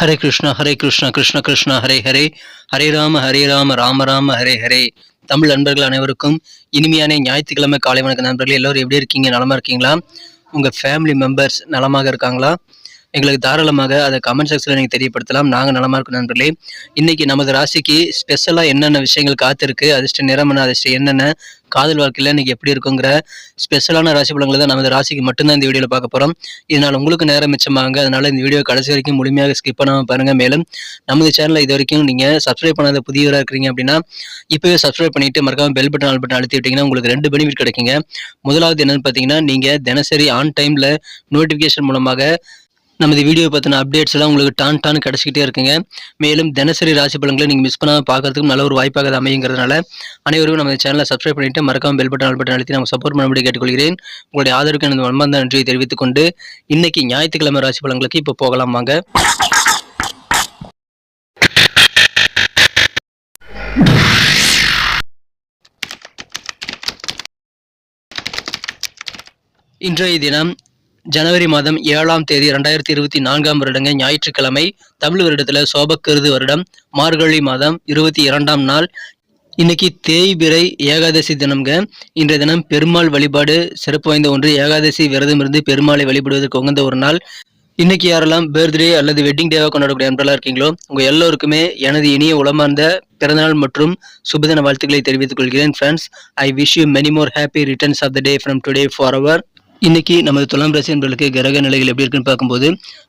ஹரே கிருஷ்ணா ஹரே கிருஷ்ணா கிருஷ்ண கிருஷ்ணா ஹரே ஹரே. ஹரே ராம ஹரே ராம ராம ராம ஹரே ஹரே. தமிழ் நண்பர்கள் அனைவருக்கும் இனிமையான ஞாயிற்றுக்கிழமை காலை வணக்க நண்பர்கள் எல்லோரும் எப்படி இருக்கீங்க? நலமா இருக்கீங்களா? உங்க ஃபேமிலி மெம்பர்ஸ் நலமாக இருக்காங்களா? எங்களுக்கு தாராளமாக அதை கமெண்ட் செக்ஷனில் நீங்கள் தெரியப்படுத்தலாம். நாங்கள் நலமாக இருக்கும் நண்பர்களே. இன்னைக்கு நமது ராசிக்கு ஸ்பெஷலாக என்னென்ன விஷயங்கள் காத்திருக்கு? அதிர்ஷ்ட நிறமன என்ன அதிர்ஷ்டம் என்னென்ன காதல் வாழ்க்கையில் இன்னைக்கு எப்படி இருக்குங்கிற ஸ்பெஷலான ராசி பலங்களை தான் நமது ராசிக்கு மட்டும்தான் இந்த வீடியோவில் பார்க்க போகிறோம் இதனால் உங்களுக்கு நேரம் மிச்சமாங்க. அதனால் இந்த வீடியோ கடைசி வரைக்கும் முழுமையாக ஸ்கிப் பண்ணாமல் பாருங்கள் மேலும் நமது சேனலை இது வரைக்கும் நீங்கள் சப்ஸ்கிரைப் பண்ணாத புதியவராக இருக்கிறீங்க அப்படின்னா இப்போவே சப்ஸ்கிரைப் பண்ணிட்டு மறக்காமல் பெல் பட்டன் ஆல் பட்டன் அழுத்தி விட்டிங்கன்னா உங்களுக்கு ரெண்டு பெனிஃபிட் கிடைக்குங்க. முதலாவது என்னென்னு பார்த்தீங்கன்னா நீங்கள் தினசரி ஆன் டைமில் நோட்டிஃபிகேஷன் மூலமாக நமது வீடியோ பற்றின அப்டேட்ஸ் எல்லாம் உங்களுக்கு டான் டான் கிடச்சிக்கிட்டே இருக்குங்க. மேலும் தினசரி ராசி பலன்களை நீங்கள் மிஸ் பண்ணாமல் பார்க்கறதுக்கும் நல்ல ஒரு வாய்ப்பாக அது அமையுங்கிறதுனால அனைவரும் நம்ம சேனலை சப்ஸ்கிரைப் பண்ணிட்டு மறக்காமல் பெல் பட்டன் ஆல் பட்டன் அழுத்தி நம்ம சப்போர்ட் பண்ணும்படி கேட்டுக்கொள்கிறேன். உங்களுடைய ஆதரவுக்கு எனது மன்மந்த நன்றியை தெரிவித்துக் கொண்டு இன்னைக்கு ஞாயிற்றுக்கிழமை ராசி பலன்களுக்கு இப்போ போகலாம் வாங்க. இன்றைய தினம் ஜனவரி மாதம் ஏழாம் தேதி ரெண்டாயிரத்தி இருபத்தி நான்காம் வருடங்க ஞாயிற்றுக்கிழமை தமிழ் வருடத்தில் சோபக்கருது வருடம். மார்கழி மாதம் இருபத்தி இரண்டாம் நாள். இன்னைக்கு தேய்பிரை ஏகாதசி தினம்ங்க. இன்றைய தினம் பெருமாள் வழிபாடு சிறப்பு வாய்ந்த ஒன்று. ஏகாதசி விரதம் இருந்து பெருமாளை வழிபடுவதற்கு உகந்த ஒரு நாள். இன்னைக்கு யாரெல்லாம் பர்த்டே அல்லது வெட்டிங் டேவாக கொண்டாடக்கூடிய நண்பர்களாக இருக்கீங்களோ உங்க எல்லோருக்குமே எனது இனிய உளமார்ந்த பிறந்தநாள் மற்றும் சுபதின வாழ்த்துக்களை தெரிவித்துக் கொள்கிறேன் friends I wish you many more happy returns of the day from today for அவர் இன்னைக்கு நமது துலாம் ராசி என்பர்களுக்கு கிரக நிலைகள் எப்படி இருக்குன்னு பார்க்கும்போது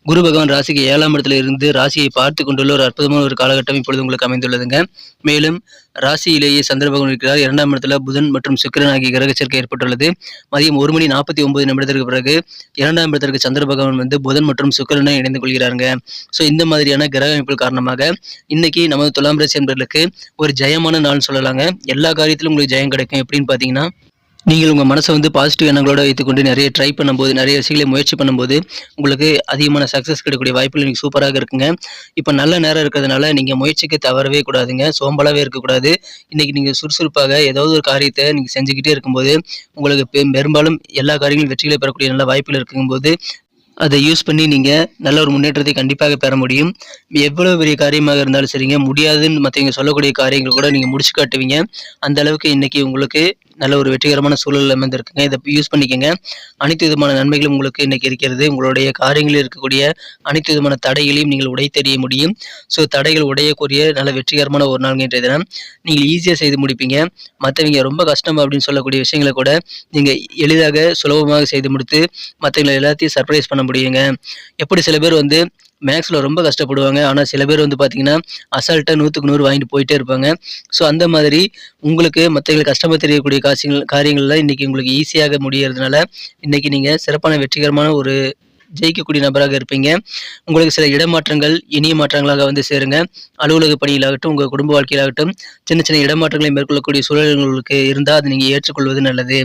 குரு பகவான் ராசிக்கு ஏழாம் இடத்துல இருந்து ராசியை பார்த்து கொண்டுள்ள ஒரு அற்புதமான ஒரு காலகட்டம் இப்பொழுது உங்களுக்கு அமைந்துள்ளதுங்க. மேலும் ராசியிலேயே சந்திர பகவான் இருக்கிறார். இரண்டாம் இடத்துல புதன் மற்றும் சுக்கிரன் ஆகிய கிரக சேர்க்கை ஏற்பட்டுள்ளது. மதியம் ஒரு மணி நாற்பத்தி ஒன்பது நிமிடத்திற்கு பிறகு இரண்டாம் இடத்திற்கு சந்திர பகவான் வந்து புதன் மற்றும் சுக்கிரனை இணைந்து கொள்கிறாங்க ஸோ இந்த மாதிரியான கிரக அமைப்புகள் காரணமாக இன்னைக்கு நமது துலாம் ராசி என்பர்களுக்கு ஒரு ஜெயமான நாள் சொல்லலாங்க. எல்லா காரியத்திலும் உங்களுக்கு ஜெயம் கிடைக்கும். எப்படின்னு பார்த்தீங்கன்னா நீங்கள் உங்கள் மனசை வந்து பாசிட்டிவ் எண்ணங்களோட வைத்துக்கொண்டு நிறைய ட்ரை பண்ணும்போது நிறைய விஷயங்களை முயற்சி பண்ணும்போது உங்களுக்கு அதிகமான சக்ஸஸ் கிடைக்கக்கூடிய வாய்ப்புகள் நீங்கள் சூப்பராக இருக்குங்க. இப்போ நல்ல நேரம் இருக்கிறதுனால நீங்கள் முயற்சிக்கு தவறவே கூடாதுங்க. சோம்பலாகவே இருக்கக்கூடாது. இன்றைக்கி நீங்கள் சுறுசுறுப்பாக ஏதாவது ஒரு காரியத்தை நீங்கள் செஞ்சுக்கிட்டே இருக்கும்போது உங்களுக்கு பெ- பெரும்பாலும் எல்லா காரியங்களும் வெற்றிகளை பெறக்கூடிய நல்ல வாய்ப்புகள் இருக்கும்போது அதை யூஸ் பண்ணி நீங்கள் நல்ல ஒரு முன்னேற்றத்தை கண்டிப்பாக பெற முடியும். எவ்வளோ பெரிய காரியமாக இருந்தாலும் சரிங்க. முடியாதுன்னு மற்றவங்க சொல்லக்கூடிய காரியங்கள் கூட நீங்கள் முடிச்சு காட்டுவீங்க. அந்த அளவுக்கு இன்றைக்கி உங்களுக்கு நல்ல ஒரு வெற்றிகரமான சூழல் அமைந்திருக்குங்க. இதை யூஸ் பண்ணிக்கோங்க. அனைத்து விதமான நன்மைகளும் உங்களுக்கு இன்னைக்கு இருக்கிறது. உங்களுடைய காரியங்களில் இருக்கக்கூடிய அனைத்து விதமான தடைகளையும் நீங்கள் உடைத்தெறிய முடியும். ஸோ தடைகள் உடையக்கூடிய நல்ல வெற்றிகரமான ஒரு நாள் இன்றைய தினம். நீங்கள் ஈஸியாக செய்து முடிப்பீங்க. மற்றவங்க ரொம்ப கஷ்டம் அப்படின்னு சொல்லக்கூடிய விஷயங்களை கூட நீங்கள் எளிதாக சுலபமாக செய்து முடித்து மற்றவங்களை எல்லாத்தையும் சர்ப்ரைஸ் பண்ண முடியுங்க. எப்படி சில பேர் வந்து மேக்ஸில் ரொம்ப கஷ்டப்படுவாங்க. ஆனால் சில பேர் வந்து பார்த்தீங்கன்னா அசால்ட்டாக நூற்றுக்கு நூறு வாங்கிட்டு போயிட்டே இருப்பாங்க. ஸோ அந்த மாதிரி உங்களுக்கு மற்றவங்களுக்கு கஷ்டமாக தெரியக்கூடிய காட்சிகள் காரியங்கள்லாம் இன்றைக்கி உங்களுக்கு ஈஸியாக முடியறதுனால இன்றைக்கி நீங்கள் சிறப்பான வெற்றிகரமான ஒரு ஜெயிக்கக்கூடிய நபராக இருப்பீங்க. உங்களுக்கு சில இடமாற்றங்கள் இனிய மாற்றங்களாக வந்து சேருங்க. அலுவலக பணியிலாகட்டும் உங்கள் குடும்ப வாழ்க்கையிலாகட்டும் சின்ன சின்ன இடமாற்றங்களை மேற்கொள்ளக்கூடிய சூழல்களுக்கு உங்களுக்கு இருந்தால் அதை நீங்கள் ஏற்றுக்கொள்வது நல்லது.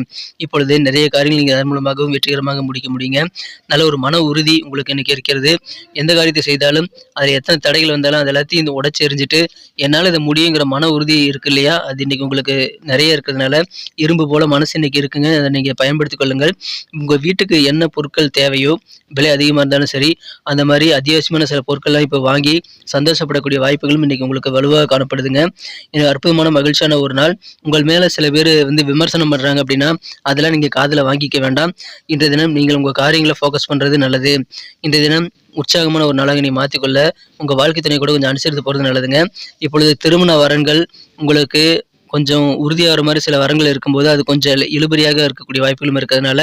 இப்பொழுது நிறைய காரியங்கள் நீங்கள் அதன் மூலமாகவும் வெற்றிகரமாக முடிக்க முடியுங்க. நல்ல ஒரு மன உறுதி உங்களுக்கு இன்னைக்கு இருக்கிறது. எந்த காரியத்தை செய்தாலும் அதில் எத்தனை தடைகள் வந்தாலும் அது எல்லாத்தையும் இந்த உடச்சி எறிஞ்சிட்டு என்னால் இதை முடியுங்கிற மன உறுதி இருக்கு இல்லையா? அது இன்னைக்கு உங்களுக்கு நிறைய இருக்கிறதுனால இரும்பு போல மனசு இன்னைக்கு இருக்குங்க. அதை நீங்கள் பயன்படுத்திக் கொள்ளுங்கள். உங்கள் வீட்டுக்கு என்ன பொருட்கள் தேவையோ விலை அதிகமாக இருந்தாலும் சரி அந்த மாதிரி அத்தியாவசியமான சில பொருட்கள்லாம் இப்போ வாங்கி சந்தோஷப்படக்கூடிய வாய்ப்புகளும் இன்றைக்கி உங்களுக்கு வலுவாக காணப்படுதுங்க. எனக்கு அற்புதமான மகிழ்ச்சியான ஒரு நாள். உங்கள் மேலே சில பேர் வந்து விமர்சனம் பண்ணுறாங்க அப்படின்னா அதெல்லாம் நீங்கள் காதில் வாங்கிக்க வேண்டாம். இன்றைய தினம் நீங்கள் உங்கள் காரியங்களை ஃபோக்கஸ் பண்ணுறது நல்லது. இன்றைய தினம் உற்சாகமான ஒரு நாளாக நீ மாற்றிக்கொள்ள உங்கள் வாழ்க்கை துணை கூட கொஞ்சம் அனுசரித்து போகிறது நல்லதுங்க. இப்பொழுது திருமண வரன்கள் உங்களுக்கு கொஞ்சம் உறுதியாகிற மாதிரி சில வரங்கள் இருக்கும்போது அது கொஞ்சம் இழுபறியாக இருக்கக்கூடிய வாய்ப்புகளும் இருக்கிறதுனால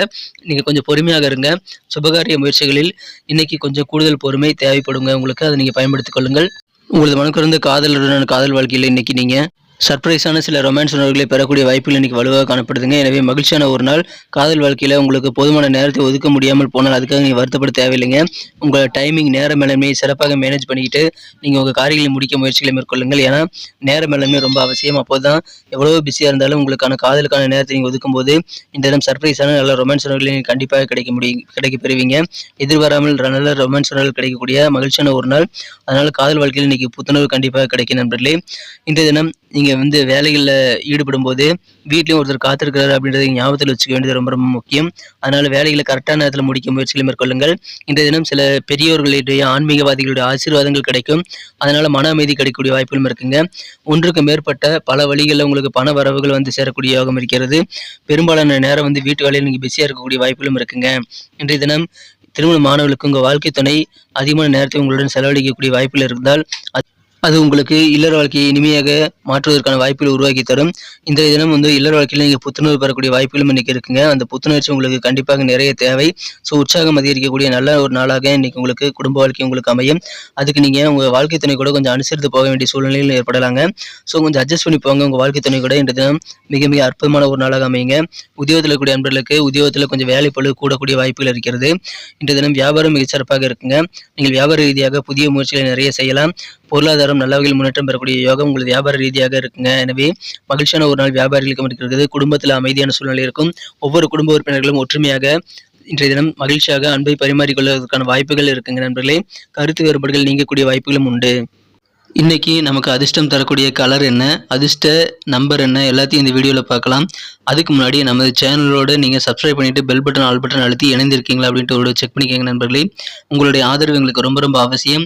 நீங்கள் கொஞ்சம் பொறுமையாக இருங்க. சுபகாரிய முயற்சிகளில் இன்னைக்கு கொஞ்சம் கூடுதல் பொறுமை தேவைப்படுங்க. உங்களுக்கு அதை நீங்கள் பயன்படுத்திக் கொள்ளுங்கள். உங்களது மனக்குறந்த காதலுடன் காதல் வாழ்க்கையில் இன்னைக்கு நீங்கள் சர்ப்ரைஸான சில ரொமான்ஸ் உணர்வுகளை பெறக்கூடிய வாய்ப்புகள் இன்னைக்கு வலுவாக காணப்படுதுங்க. எனவே மகிழ்ச்சியான ஒரு நாள். காதல் வாழ்க்கையில் உங்களுக்கு போதுமான நேரத்தை ஒதுக்க முடியாமல் போனால் அதுக்காக நீங்கள் வருத்தப்பட தேவையில்லைங்க. உங்கள் டைமிங் நேர மேலாண்மையை சிறப்பாக மேனேஜ் பண்ணிக்கிட்டு நீங்கள் உங்கள் காரியங்களை முடிக்க முயற்சிகளை மேற்கொள்ளுங்கள். ஏன்னா நேர மேலாண்மை ரொம்ப அவசியம். அப்போ தான் எவ்வளோ பிஸியாக இருந்தாலும் உங்களுக்கான காதலுக்கான நேரத்தை நீங்கள் ஒதுக்கும்போது இந்த தினம் சர்ப்ரைஸான நல்ல ரொமான்ஸ் உணர்வுகளை நீங்கள் கண்டிப்பாக கிடைக்க முடியும் கிடைக்க பெறுவீங்க. எதிர்பாராமல் நல்ல ரொமான்ஸ் உணர்வுகள் கிடைக்கக்கூடிய மகிழ்ச்சியான ஒரு நாள். அதனால் காதல் வாழ்க்கையில் இன்னைக்கு புத்துணர்வு கண்டிப்பாக கிடைக்கும் நண்பர்களே. இன்றைய தினம் நீங்கள் வந்து வேலைகளில் ஈடுபடும் போது வீட்லேயும் ஒருத்தர் காத்திருக்கிறாரு அப்படின்றத ஞாபகத்தில் வச்சுக்க வேண்டியது ரொம்ப ரொம்ப முக்கியம். அதனால் வேலைகளை கரெக்டான நேரத்தில் முடிக்க முயற்சிகளை மேற்கொள்ளுங்கள். இன்றைய தினம் சில பெரியோர்களுடைய ஆன்மீகவாதிகளுடைய ஆசீர்வாதங்கள் கிடைக்கும். அதனால் மன அமைதி கிடைக்கக்கூடிய வாய்ப்புகளும் இருக்குங்க. ஒன்றுக்கு மேற்பட்ட பல வழிகளில் உங்களுக்கு பண வரவுகள் வந்து சேரக்கூடிய யோகம் இருக்கிறது. பெரும்பாலான நேரம் வந்து வீட்டு வேலையில் நீங்கள் பிஸியாக இருக்கக்கூடிய வாய்ப்புகளும் இருக்குங்க. இன்றைய தினம் திருமண மாணவர்களுக்கு உங்கள் வாழ்க்கை துணை அதிகமான நேரத்தை உங்களுடன் செலவழிக்கக்கூடிய வாய்ப்புகள் இருந்தால் அது- உங்களுக்கு இல்லற வாழ்க்கையை இனிமையாக மாற்றுவதற்கான வாய்ப்புகளை உருவாக்கி தரும். இந்த தினம் வந்து இல்லற வாழ்க்கையில் நீங்கள் புத்துணர்வு பெறக்கூடிய வாய்ப்புகளும் இன்னைக்கு இருக்குங்க. அந்த புத்துணர்ச்சி உங்களுக்கு கண்டிப்பாக நிறைய தேவை. ஸோ உற்சாகம் அதிகரிக்கக்கூடிய நல்ல ஒரு நாளாக இன்னைக்கு உங்களுக்கு குடும்ப வாழ்க்கை உங்களுக்கு அமையும். அதுக்கு நீங்கள் உங்கள் வாழ்க்கை துணை கூட கொஞ்சம் அனுசரித்து போக வேண்டிய சூழ்நிலையில் ஏற்படலாங்க. ஸோ கொஞ்சம் அட்ஜஸ்ட் பண்ணி போங்க. உங்கள் வாழ்க்கை துணை கூட இன்றைய தினம் மிக மிக அற்புதமான ஒரு நாளாக அமையுங்க. உத்தியோகத்தில் கூடிய அன்பர்களுக்கு உத்தியோகத்தில் கொஞ்சம் வேலை பளு கூடக்கூடிய வாய்ப்புகள் இருக்கிறது. இன்றைய தினம் வியாபாரம் மிகச்சிறப்பாக இருக்குங்க. நீங்கள் வியாபார ரீதியாக புதிய முயற்சிகளை நிறைய செய்யலாம். பொருளாதாரம் நல்ல வகையில் முன்னேற்றம் பெறக்கூடிய யோகம் உங்களுக்கு வியாபார ரீதியாக இருக்குங்க. எனவே மகிழ்ச்சியான ஒரு நாள் வியாபாரிகளுக்கும் இருக்கிறது குடும்பத்தில் அமைதியான சூழ்நிலை இருக்கும். ஒவ்வொரு குடும்ப உறுப்பினர்களும் ஒற்றுமையாக இன்றைய தினம் மகிழ்ச்சியாக அன்பை பரிமாறிக்கொள்வதற்கான வாய்ப்புகள் இருக்குங்க நண்பர்களே. கருத்து வேறுபாடுகள் நீங்கக்கூடிய வாய்ப்புகளும் உண்டு. இன்னைக்கு நமக்கு அதிர்ஷ்டம் தரக்கூடிய கலர் என்ன? அதிர்ஷ்ட நம்பர் என்ன? எல்லாத்தையும் இந்த வீடியோவில் பார்க்கலாம். அதுக்கு முன்னாடி நமது சேனலோடு நீங்கள் சப்ஸ்கிரைப் பண்ணிட்டு பெல் பட்டன் ஆல் பட்டன் அழுத்தி இணைந்திருக்கீங்களா அப்படின்ட்டு ஒரு செக் பண்ணிக்கோங்க நண்பர்களே. உங்களுடைய ஆதரவு எங்களுக்கு ரொம்ப ரொம்ப அவசியம்.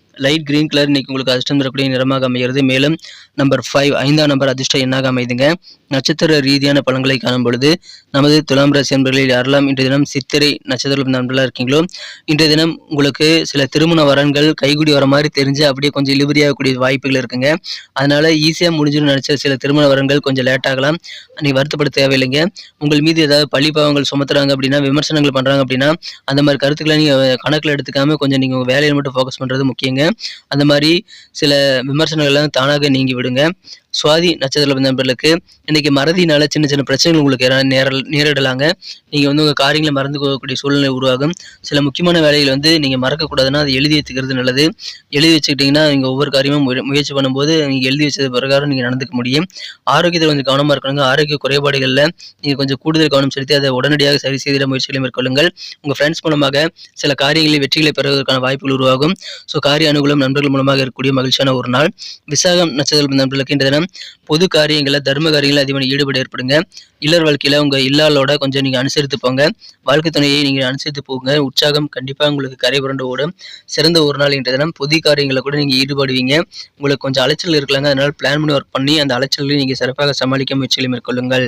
லைட் கிரீன் கலர் இன்னைக்கு உங்களுக்கு அதிர்ஷ்டம் தரக்கூடிய நிறமாக அமைகிறது. மேலும் நம்பர் ஃபைவ் ஐந்தாம் நம்பர் அதிர்ஷ்ட எண்ணாக அமைதுங்க? நட்சத்திர ரீதியான பலன்களை காணும் பொழுது நமது துலாம் ராசி என்பர்களில் யாரெல்லாம் இன்றைய தினம் சித்திரை நட்சத்திர நண்பர்களாக இருக்கீங்களோ இன்றைய தினம் உங்களுக்கு சில திருமண வரன்கள் கைகூடி வர மாதிரி தெரிஞ்சு அப்படியே கொஞ்சம் இழுபறியாகக்கூடிய வாய்ப்புகள் இருக்குங்க. அதனால ஈஸியாக முடிஞ்சுன்னு நினச்ச சில திருமண வரன்கள் கொஞ்சம் லேட் ஆகலாம். நீங்கள் வருத்தப்பட தேவையில்லைங்க. உங்கள் மீது ஏதாவது பழிப்பாவங்கள் சுமத்துறாங்க அப்படின்னா விமர்சனங்கள் பண்ணுறாங்க அப்படின்னா அந்த மாதிரி கருத்துக்களை நீங்கள் கணக்கில் எடுத்துக்காம கொஞ்சம் நீங்கள் உங்கள் வேலையில் மட்டும் ஃபோக்கஸ் பண்ணுறது முக்கியங்க. அந்த மாதிரி சில விமர்சனங்கள்லாம் தானாக நீங்கி விடுங்க. சுவாதி நட்சத்திர நண்பர்களுக்கு இன்னைக்கு மறதினால சின்ன சின்ன பிரச்சனைகள் உங்களுக்கு ஏறா- நேரிடலாங்க. நீங்கள் வந்து உங்கள் காரியங்களை மறந்து போகக்கூடிய சூழ்நிலை உருவாகும். சில முக்கியமான வேலைகள் வந்து நீங்கள் மறக்கக்கூடாதுன்னா அதை எழுதி வச்சுக்கிறது நல்லது. எழுதி வச்சுக்கிட்டிங்கன்னா நீங்கள் ஒவ்வொரு காரியமும் முய- முயற்சி பண்ணும்போது நீங்கள் எழுதி வச்சது பிரகாரம் நீங்கள் நடந்துக்க முடியும். ஆரோக்கியத்தில் கொஞ்சம் கவனமாக இருக்கணுங்க. ஆரோக்கிய குறைபாடுகளில் நீங்கள் கொஞ்சம் கூடுதல் கவனம் செலுத்தி அதை உடனடியாக சரி செய்திட முயற்சிகளை மேற்கொள்ளுங்கள். உங்கள் ஃப்ரெண்ட்ஸ் மூலமாக சில காரியங்களில் வெற்றிகளை பெறுவதற்கான வாய்ப்புகள் உருவாகும். ஸோ காரிய அனுகூலம் நண்பர்கள் மூலமாக இருக்கக்கூடிய மகிழ்ச்சியான ஒரு நாள். விசாகம் நட்சத்திர நண்பர்களுக்கு இன்றைய பொது காரியங்களில் தர்ம காரியங்களில் அதிகமாக ஈடுபாடு ஏற்படுங்க. இல்லர் வாழ்க்கையில் உங்கள் இல்லாளோட கொஞ்சம் நீங்கள் அனுசரித்து போங்க. வாழ்க்கை துணையை நீங்கள் அனுசரித்து போங்க. உற்சாகம் கண்டிப்பாக உங்களுக்கு கரை புரண்டு ஓடும். சிறந்த ஒரு நாள் என்ற தினம் பொது காரியங்களை கூட நீங்கள் ஈடுபடுவீங்க. உங்களுக்கு கொஞ்சம் அலைச்சல் இருக்கலாங்க. அதனால் பிளான் பண்ணி ஒர்க் பண்ணி அந்த அலைச்சல்களை நீங்கள் சிறப்பாக சமாளிக்க முயற்சிகளை மேற்கொள்ளுங்கள்.